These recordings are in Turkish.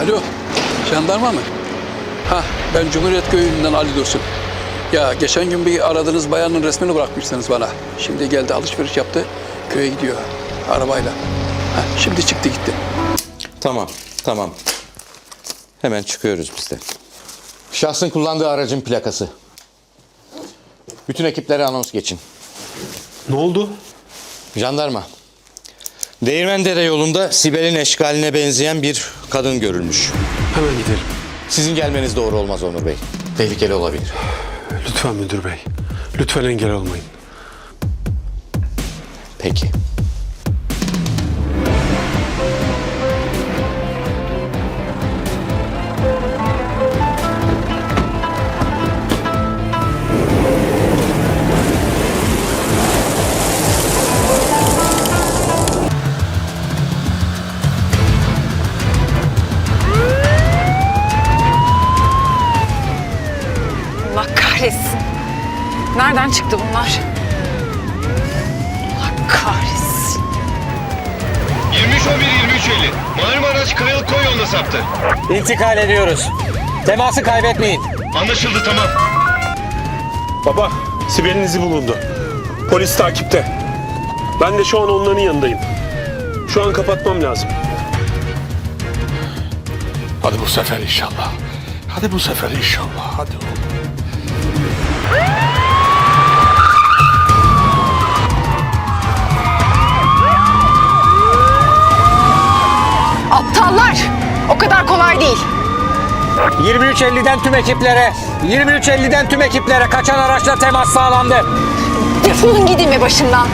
Alo, jandarma mı? Ha, ben Cumhuriyet Köyü'nden Ali Dursun. Ya geçen gün bir aradığınız bayanın resmini bırakmışsınız bana. Şimdi geldi alışveriş yaptı, köye gidiyor arabayla. Ha, şimdi çıktı gitti. Tamam, tamam. Hemen çıkıyoruz biz de. Şahsın kullandığı aracın plakası. Bütün ekiplere anons geçin. Ne oldu? Jandarma. Değirmendere yolunda Sibel'in eşkaline benzeyen bir kadın görülmüş. Hemen gidelim. Sizin gelmeniz doğru olmaz Onur Bey. Tehlikeli olabilir. Lütfen müdür bey. Lütfen engel olmayın. Peki. Nereden çıktı bunlar? Allah kahretsin. 23 11 23 50. Malum araç Kayalık Koy yoluna saptı. İntikal ediyoruz. Teması kaybetmeyin. Anlaşıldı tamam. Baba, Sibel'in izi bulundu. Polis takipte. Ben de şu an onların yanındayım. Şu an kapatmam lazım. Hadi bu sefer inşallah. Hadi bu sefer inşallah. Hadi oğlum. Aptallar! O kadar kolay değil. 23.50'den tüm ekiplere, 23.50'den tüm ekiplere kaçan araçla temas sağlandı. Defolun gidin be başımdan.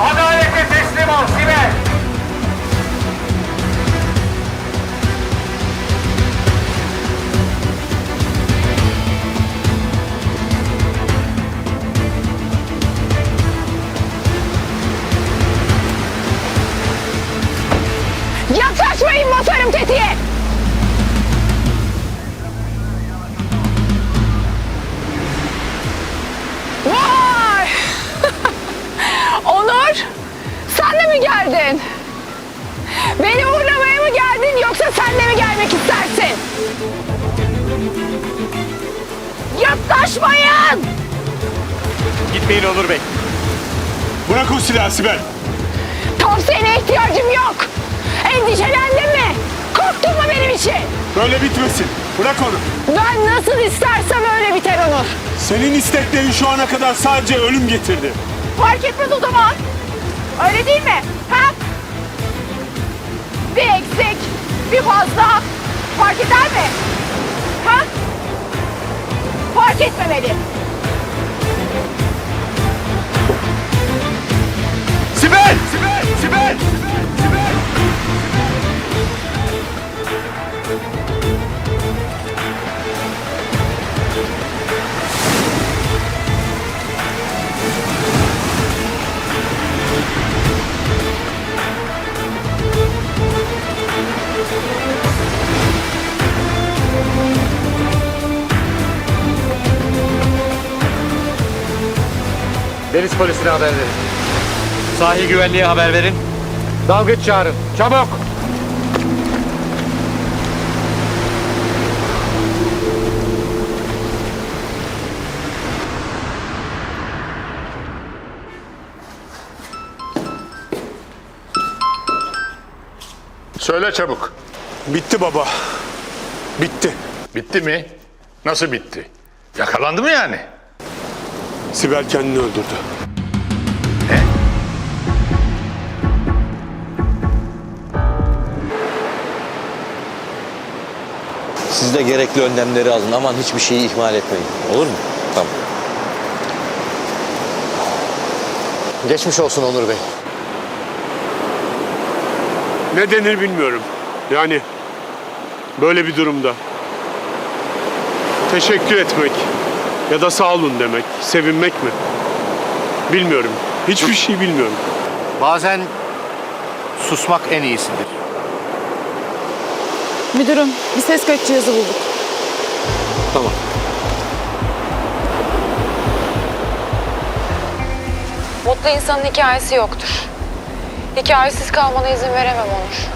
Adalete teslim ol Sibel. Yaklaşmayın! Gitmeyin Onur Bey. Bırak o silahı Sibel. Tavsiyene ihtiyacım yok. Endişelendin mi? Korktun mu benim için? Böyle bitmesin. Bırak onu. Ben nasıl istersem öyle biter Onur. Senin isteklerin şu ana kadar sadece ölüm getirdi. Fark etmez o zaman. Öyle değil mi? Ha? Bir eksik, bir fazla fark eder mi? Etmemeli. Sibel! Sibel! Sibel! Sibel! Deniz polisine haber verin. Sahil güvenliğe haber verin. Dalgıç çağırın. Çabuk. Söyle çabuk. Bitti baba. Bitti. Bitti mi? Nasıl bitti? Yakalandı mı yani? Sibel kendini öldürdü. He? Siz de gerekli önlemleri alın. Aman hiçbir şeyi ihmal etmeyin. Olur mu? Tamam. Geçmiş olsun Onur Bey. Ne denir bilmiyorum. Yani böyle bir durumda. Teşekkür etmek ya da sağ olun demek, sevinmek mi? Bilmiyorum. Hiçbir şey bilmiyorum. Bazen susmak en iyisidir. Müdürüm, bir ses kayıt cihazı bulduk. Tamam. Mutlu insanın hikayesi yoktur. Hikayesiz kalmana izin veremem Onur.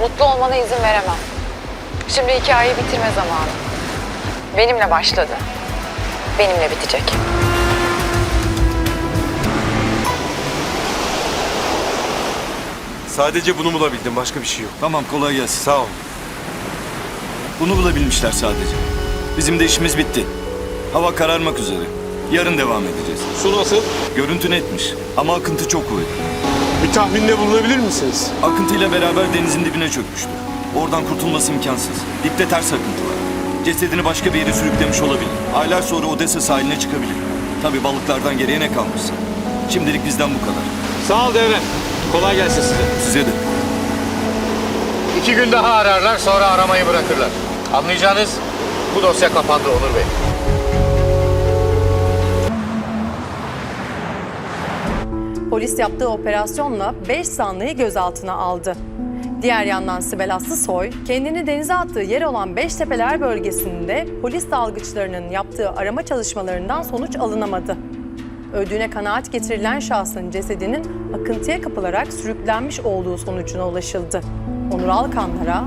Mutlu olmana izin veremem. Şimdi hikayeyi bitirme zamanı. Benimle başladı. Benimle bitecek. Sadece bunu bulabildim. Başka bir şey yok. Tamam kolay gelsin. Sağ ol. Bunu bulabilmişler sadece. Bizim de işimiz bitti. Hava kararmak üzere. Yarın devam edeceğiz. Su nasıl? Görüntü netmiş ama akıntı çok kuvvetli. Bir tahminde bulunabilir misiniz? Akıntıyla beraber denizin dibine çökmüştü. Oradan kurtulması imkansız. Dipte ters akıntı var. Cesedini başka bir yere sürüklemiş olabilir. Aylar sonra Odessa sahiline çıkabilir. Tabii balıklardan geriye ne kalmışsa. Şimdilik bizden bu kadar. Sağ ol devre. Kolay gelsin size. Size de. İki gün daha ararlar sonra aramayı bırakırlar. Anlayacağınız bu dosya kapandı Onur Bey. Polis yaptığı operasyonla 5 zanlıyı gözaltına aldı. Diğer yandan Sibel Aslısoy, kendini denize attığı yer olan Beştepeler bölgesinde polis dalgıçlarının yaptığı arama çalışmalarından sonuç alınamadı. Öldüğüne kanaat getirilen şahsın cesedinin akıntıya kapılarak sürüklenmiş olduğu sonucuna ulaşıldı. Onur Alkanlara